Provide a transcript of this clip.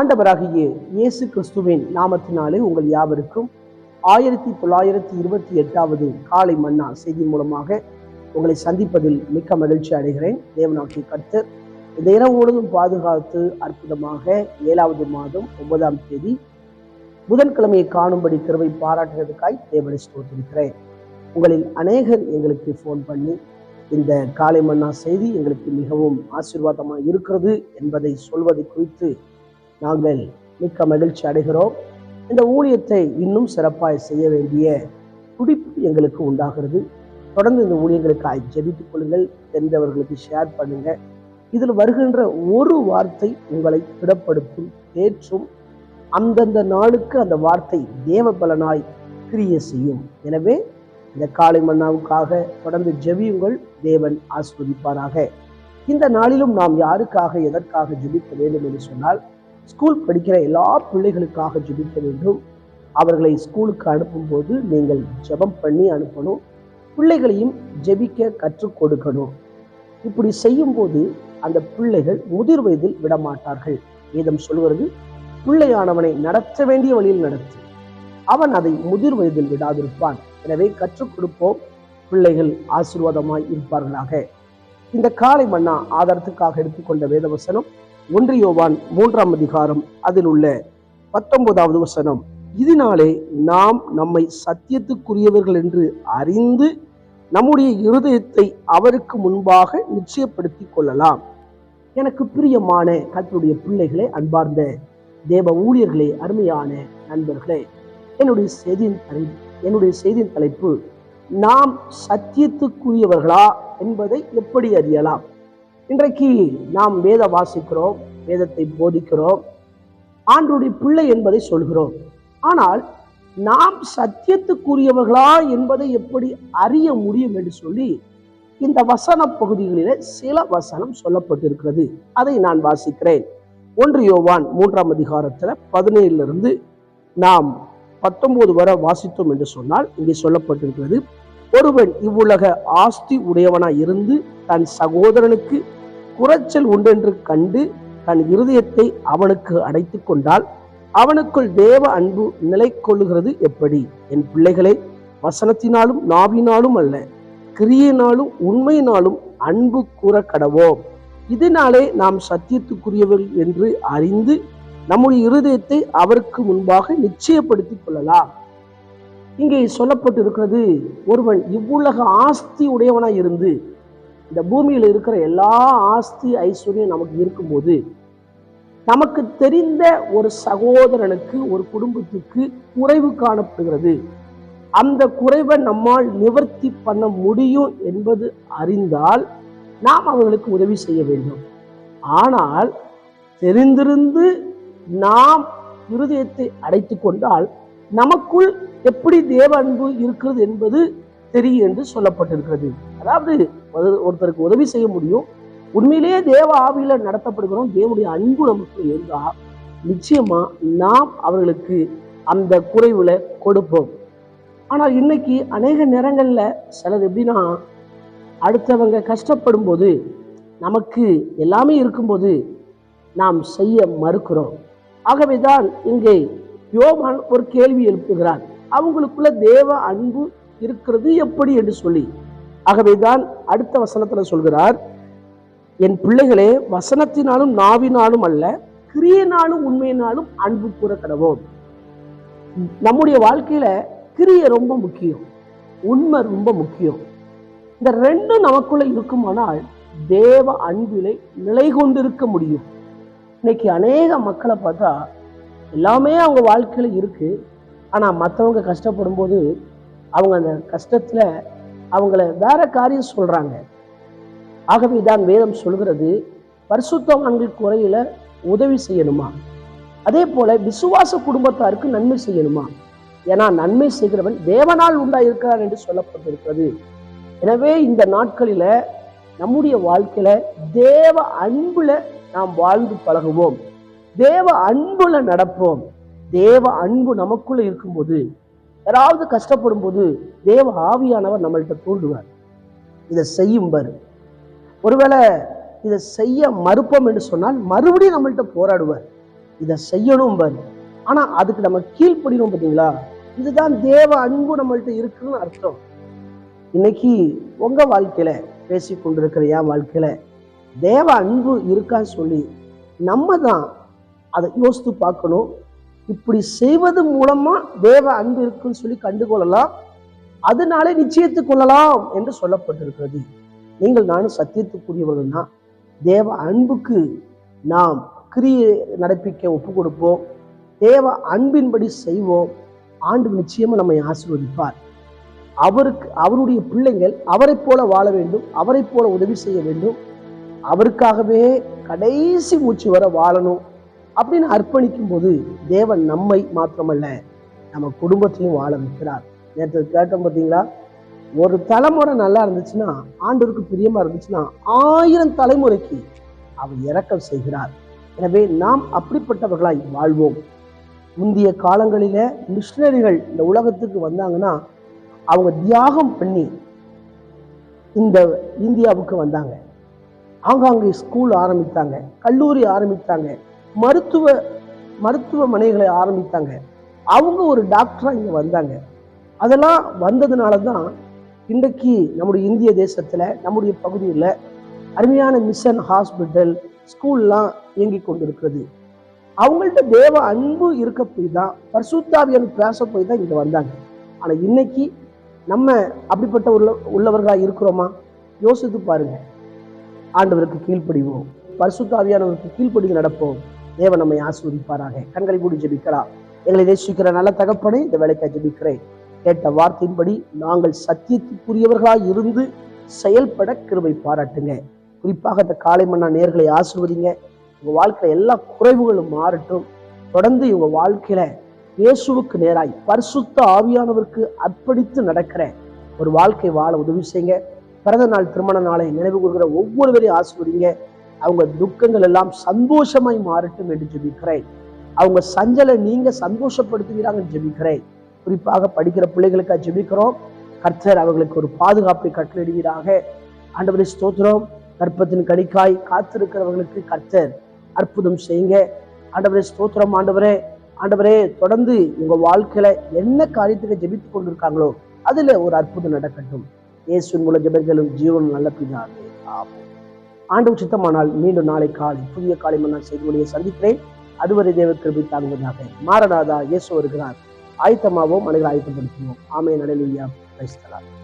ஆண்டவராகிய இயேசு கிறிஸ்துவின் நாமத்தினாலே உங்கள் யாவருக்கும் ஆயிரத்தி தொள்ளாயிரத்தி இருபத்தி எட்டாவது காலை மன்னா செய்தி மூலமாக உங்களை சந்திப்பதில் மிக்க மகிழ்ச்சி அடைகிறேன். தேவனாகிய கர்த்தர் இந்த இரவு முழுவதும் பாதுகாத்து அற்புதமாக ஏழாவது மாதம் ஒன்பதாம் தேதி புதன்கிழமையை காணும்படி கிருபை பாராட்டுவதற்காய் தேவனை ஸ்தோத்திருக்கிறேன். உங்களில் அநேகர் எங்களுக்கு ஃபோன் பண்ணி இந்த காலை மன்னா செய்தி எங்களுக்கு மிகவும் ஆசீர்வாதமாக இருக்கிறது என்பதை சொல்வதை குறித்து நாங்கள் மிக்க மகிழ்ச்சி அடைகிறோம். இந்த ஊழியத்தை இன்னும் சிறப்பாய் செய்ய வேண்டிய துடிப்பு எங்களுக்கு உண்டாகிறது. தொடர்ந்து இந்த ஊழியங்களுக்காய் ஜெபித்துக் கொள்ளுங்கள் தெரிந்தவர்களுக்கு ஷேர் பண்ணுங்க. இதில் வருகின்ற ஒரு வார்த்தை உங்களை திடப்படுத்தும் தேற்றும். அந்தந்த நாளுக்கு அந்த வார்த்தை தேவ பலனாய் கிரிய செய்யும். எனவே இந்த காலை மன்னாவுக்காக தொடர்ந்து ஜெபியுங்கள் தேவன் ஆஸ்வதிப்பாராக. இந்த நாளிலும் நாம் யாருக்காக எதற்காக ஜெபிக்க வேண்டும் என்று சொன்னால் ஸ்கூல் படிக்கிற எல்லா பிள்ளைகளுக்காக ஜெபிக்க வேண்டும். அவர்களை ஸ்கூலுக்கு அனுப்பும்போது நீங்கள் ஜெபம் பண்ணி அனுப்பணும். பிள்ளைகளையும் ஜெபிக்க கற்றுக் கொடுக்கணும். இப்படி செய்யும்போது அந்த பிள்ளைகள் முதிர் வயதில் விடமாட்டார்கள். வேதம் சொல்கிறது பிள்ளையானவனை நடத்த வேண்டிய வழியில் நடத்து. அவன் அதை முதிர் வயதில் விடாதிருப்பான். எனவே கற்றுக் கொடுப்போம். பிள்ளைகள் ஆசீர்வாதமாய் இருப்பார்களாக. இந்த காலை மன்னா ஆதாரத்துக்காக எடுத்துக்கொண்ட வேதவசனம் ஒன்று யோவான் மூன்றாம் அதிகாரம் அதில் உள்ள பத்தொன்பதாவது வசனம் இதனாலே நாம் நம்மை சத்தியத்துக்குரியவர்கள் என்று அறிந்து நம்முடைய இருதயத்தை அவருக்கு முன்பாக நிச்சயப்படுத்திக் கொள்ளலாம். எனக்கு பிரியமான கர்த்தருடைய பிள்ளைகளே அன்பார்ந்த தேவ ஊழியர்களே அருமையான நண்பர்களே என்னுடைய செய்தியின் தலை என்னுடைய செய்தியின் தலைப்பு நாம் சத்தியத்துக்குரியவர்களா? என்பதை எப்படி அறியலாம்? இன்றைக்கு நாம் வேத வாசிக்கிறோம். வேதத்தை போதிக்கிறோம். ஆண்டுடைய பிள்ளை என்பதை சொல்கிறோம். ஆனால் நாம் சத்தியத்துக்குரியவர்களா என்பதை எப்படி அறிய முடியும் என்று சொல்லி இந்த வசன பகுதிகளிலே சில வசனம் சொல்லப்பட்டிருக்கிறது. அதை நான் வாசிக்கிறேன். ஒன்று யோவான் மூன்றாம் அதிகாரத்துல பதினேழுலிருந்து நாம் பத்தொன்பது வரை வாசித்தோம் என்று சொன்னால் இங்கே சொல்லப்பட்டிருக்கிறது. ஒருவன் இவ்வுலக ஆஸ்தி உடையவனாய் இருந்து தன் சகோதரனுக்கு குறைச்சல் உண்டென்று கண்டு தன் இருதயத்தை அவனுக்கு அடைத்துக் கொண்டால் அவனுக்குள் தேவ அன்பு நிலை கொள்ளுகிறது எப்படி? என் பிள்ளைகளை வசனத்தினாலும் நாவினாலும் அல்ல கிரியினாலும் உண்மையினாலும் அன்பு கூற கடவோம். இதனாலே நாம் சத்தியத்துக்குரியவர்கள் என்று அறிந்து நம்முடைய இருதயத்தை அவருக்கு முன்பாக நிச்சயப்படுத்திக் கொள்ளலாம். இங்கே சொல்லப்பட்டிருக்கிறது ஒருவன் இவ்வுலக ஆஸ்தி உடையவனாய் இருந்து இந்த பூமியில் இருக்கிற எல்லா ஆஸ்தி ஐஸ்வர்யம் நமக்கு இருக்கும்போது நமக்கு தெரிந்த ஒரு சகோதரனுக்கு ஒரு குடும்பத்துக்கு குறைவு காணப்படுகிறது. அந்த குறைவை நம்மால் நிவர்த்தி பண்ண முடியும் என்பது அறிந்தால் நாம் அவர்களுக்கு உதவி செய்ய வேண்டும். ஆனால் தெரிந்திருந்து நாம் இருதயத்தை அடைத்து கொண்டால் நமக்குள் எப்படி தேவ அன்பு இருக்கிறது என்பது தெரியும் என்று சொல்லப்பட்டிருக்கிறது. அதாவது ஒரு- ஒருத்தருக்கு உதவி செய்ய முடியும் உண்மையிலேயே தேவ ஆவியில நடத்தப்படுகிறோம். தேவனுடைய அன்பு நமக்கு இருந்தா நிச்சயமா நாம் அவர்களுக்கு அந்த குறைவுல கொடுப்போம். ஆனால் இன்னைக்கு அநேக நேரங்களில் சிலர் எப்படின்னா அடுத்தவங்க கஷ்டப்படும் போது நமக்கு எல்லாமே இருக்கும்போது நாம் செய்ய மறுக்கிறோம். ஆகவேதான் இங்கே யோவான் ஒரு கேள்வி எழுப்புகிறார். அவங்களுக்குள்ள தேவ அன்பு இருக்கிறது எப்படி என்று சொல்லி. ஆகவேதான் அடுத்த வசனத்தில் சொல்கிறார். என் பிள்ளைகளே வசனத்தினாலும் நாவினாலும் அல்ல கிரியனாலும் உண்மையினாலும் அன்பு கூற கடவோம் நம்முடைய வாழ்க்கையில கிரிய ரொம்ப முக்கியம் உண்மை ரொம்ப முக்கியம். இந்த ரெண்டும் நமக்குள்ள இருக்குமானால் தேவ அன்பிலை நிலை கொண்டிருக்க முடியும். இன்னைக்கு அநேக மக்களை பார்த்தா எல்லாமே அவங்க வாழ்க்கையில இருக்கு. ஆனா மற்றவங்க கஷ்டப்படும் போது அவங்க அந்த கஷ்டத்துல அவங்கள வேற காரியம் சொல்றாங்க. ஆகவே தான் வேதம் சொல்கிறது பரிசுத்தவான்கள் குறையில உதவி செய்யணுமா? அதே போல விசுவாச குடும்பத்தாருக்கு நன்மை செய்யணுமா? ஏன்னா நன்மை செய்கிறவன் தேவனால் உண்டாயிருக்கிறான் என்று சொல்லப்பட்டிருக்கிறது. எனவே இந்த நாட்களில நம்முடைய வாழ்க்கையில தேவ அன்புல நாம் வாழ்ந்து பழகுவோம். தேவ அன்புல நடப்போம். தேவ அன்பு நமக்குள்ள இருக்கும்போது யாராவது கஷ்டப்படும் போது தேவ ஆவியானவர் நம்மள்கிட்ட தூண்டுவார். இதை செய்யும் பாரு. ஒருவேளை இதை செய்ய மறுப்போம் என்று சொன்னால் மறுபடியும் நம்மள்கிட்ட போராடுவார். இதை செய்யணும் பாரு. ஆனா அதுக்கு நம்ம கீழ்ப்படினோம் பார்த்தீங்களா இதுதான் தேவ அன்பு நம்மள்ட்ட இருக்குன்னு அர்த்தம். இன்னைக்கு உங்க வாழ்க்கையில பேசி கொண்டிருக்கிற என் வாழ்க்கையில தேவ அன்பு இருக்கான்னு சொல்லி நம்ம தான் அதை யோசித்து பார்க்கணும். இப்படி செய்வது மூலமா தேவ அன்பு இருக்குன்னு சொல்லி கண்டுகொள்ளலாம். அதனாலே நிச்சயத்து கொள்ளலாம் என்று சொல்லப்பட்டிருக்கிறது. நீங்கள் நானும் சத்தியத்துக்குரியவர்கள் தான் தேவ அன்புக்கு நாம் கிரியை நடப்பிக்க ஒப்பு கொடுப்போம் தேவ அன்பின்படி செய்வோம். ஆண்டு நிச்சயமாக நம்மை ஆசீர்வதிப்பார். அவருக்கு அவருடைய பிள்ளைகள் அவரைப் போல வாழ வேண்டும் அவரைப் போல உதவி செய்ய வேண்டும். அவருக்காகவே கடைசி மூச்சு வர வாழணும் அப்படின்னு அர்ப்பணிக்கும் போது தேவன் நம்மை மாத்திரமல்ல நம்ம குடும்பத்தையும் வாழ வைக்கிறார். நேற்று கேட்டோம் பார்த்தீங்களா? ஒரு தலைமுறை நல்லா இருந்துச்சுன்னா ஆண்டவருக்கு பிரியமா இருந்துச்சுன்னா ஆயிரம் தலைமுறைக்கு அவர் இறக்கம் செய்கிறார். எனவே நாம் அப்படிப்பட்டவர்களாய் வாழ்வோம். முந்தைய காலங்களில மிஷினரிகள் இந்த உலகத்துக்கு வந்தாங்கன்னா அவங்க தியாகம் பண்ணி இந்த இந்தியாவுக்கு வந்தாங்க. ஆங்காங்கே ஸ்கூல் ஆரம்பித்தாங்க கல்லூரி ஆரம்பித்தாங்க மருத்துவ மருத்துவமனைகளை ஆரம்பித்தாங்க. அவங்க ஒரு டாக்டரா இங்க வந்தாங்க. அதெல்லாம் வந்ததுனால தான் இன்றைக்கு நம்முடைய இந்திய தேசத்துல நம்முடைய பகுதியில் அருமையான மிஷன் ஹாஸ்பிட்டல் ஸ்கூல்லாம் இயங்கி கொண்டிருக்கிறது. அவங்கள்ட்ட தேவ அன்பு இருக்க போய் தான் பரிசுத்தாவியன் பேச போய் தான் இங்கே வந்தாங்க. ஆனா இன்னைக்கு நம்ம அப்படிப்பட்ட உள்ள உள்ளவர்களா இருக்கிறோமா? யோசித்து பாருங்க. ஆண்டவருக்கு கீழ்ப்படிவோம். பரிசுத்தாவியானவருக்கு கீழ்ப்படிந்து நடப்போம். தேவன் நம்மை ஆசீர்வதிப்பாராக. கண்களை கூடி ஜெபிக்கலாம். எங்களை நேசிக்கிற நல்ல தகப்பனை இந்த வேலைக்காக ஜெபிக்கிறேன். கேட்ட வார்த்தையின்படி நாங்கள் சத்தியத்துக்குரியவர்களாய் இருந்து செயல்பட கிருபை பாராட்டுங்க. குறிப்பாக இந்த காலை மன்னா நேர்களை ஆசிர்வதிங்க. உங்க வாழ்க்கையில எல்லா குறைவுகளும் மாறட்டும். தொடர்ந்து இவங்க வாழ்க்கையில இயேசுவுக்கு நேராய் பரிசுத்த ஆவியானவருக்கு அர்ப்பணித்து நடக்கிற ஒரு வாழ்க்கை வாழ உதவி செய்யுங்க. பிறந்த நாள் திருமண நாளை நினைவு கூறுகிற ஒவ்வொருவரையும் ஆசிர்வதிங்க. அவங்க துக்கங்கள் எல்லாம் சந்தோஷமாய் மாறட்டும் என்று ஜெபிக்கிறேன். அவங்க சஞ்சலை நீங்க சந்தோஷப்படுத்துகிறாங்கன்னு ஜெபிக்கிறேன். குறிப்பாக படிக்கிற பிள்ளைகளுக்காக ஜெபிக்கிறோம் கர்த்தர் அவர்களுக்கு ஒரு பாதுகாப்பை கட்டளிடுவீராக ஆண்டவரை ஸ்தோத்திரம். கற்பத்தின் கணிக்காய் காத்திருக்கிறவர்களுக்கு கர்த்தர் அற்புதம் செய்யுங்க. ஆண்டவரே ஸ்தோத்திரம் ஆண்டவரே. ஆண்டவரே தொடர்ந்து உங்க வாழ்க்கையில என்ன காரியத்துக்கு ஜெபித்து கொண்டிருக்காங்களோ அதுல ஒரு அற்புதம் நடக்கட்டும். இயேசுவின் மூல ஜெபர்களும் ஜீவன் நல்ல பிதாவே. ஆகும் ஆண்டு சித்தமானால் மீண்டும் நாளை காலை புதிய காலை மன்னால் செய்து மொழியை சந்திக்கிறேன். அதுவரை தேவ கிருபி தாங்குவதாக. மாரநாதா இயேசு வருகிறார். ஆயத்தமாகவும் அனைவரும் ஆயத்தப்படுத்துவோம். ஆமை நடையிலையா பேசலாம்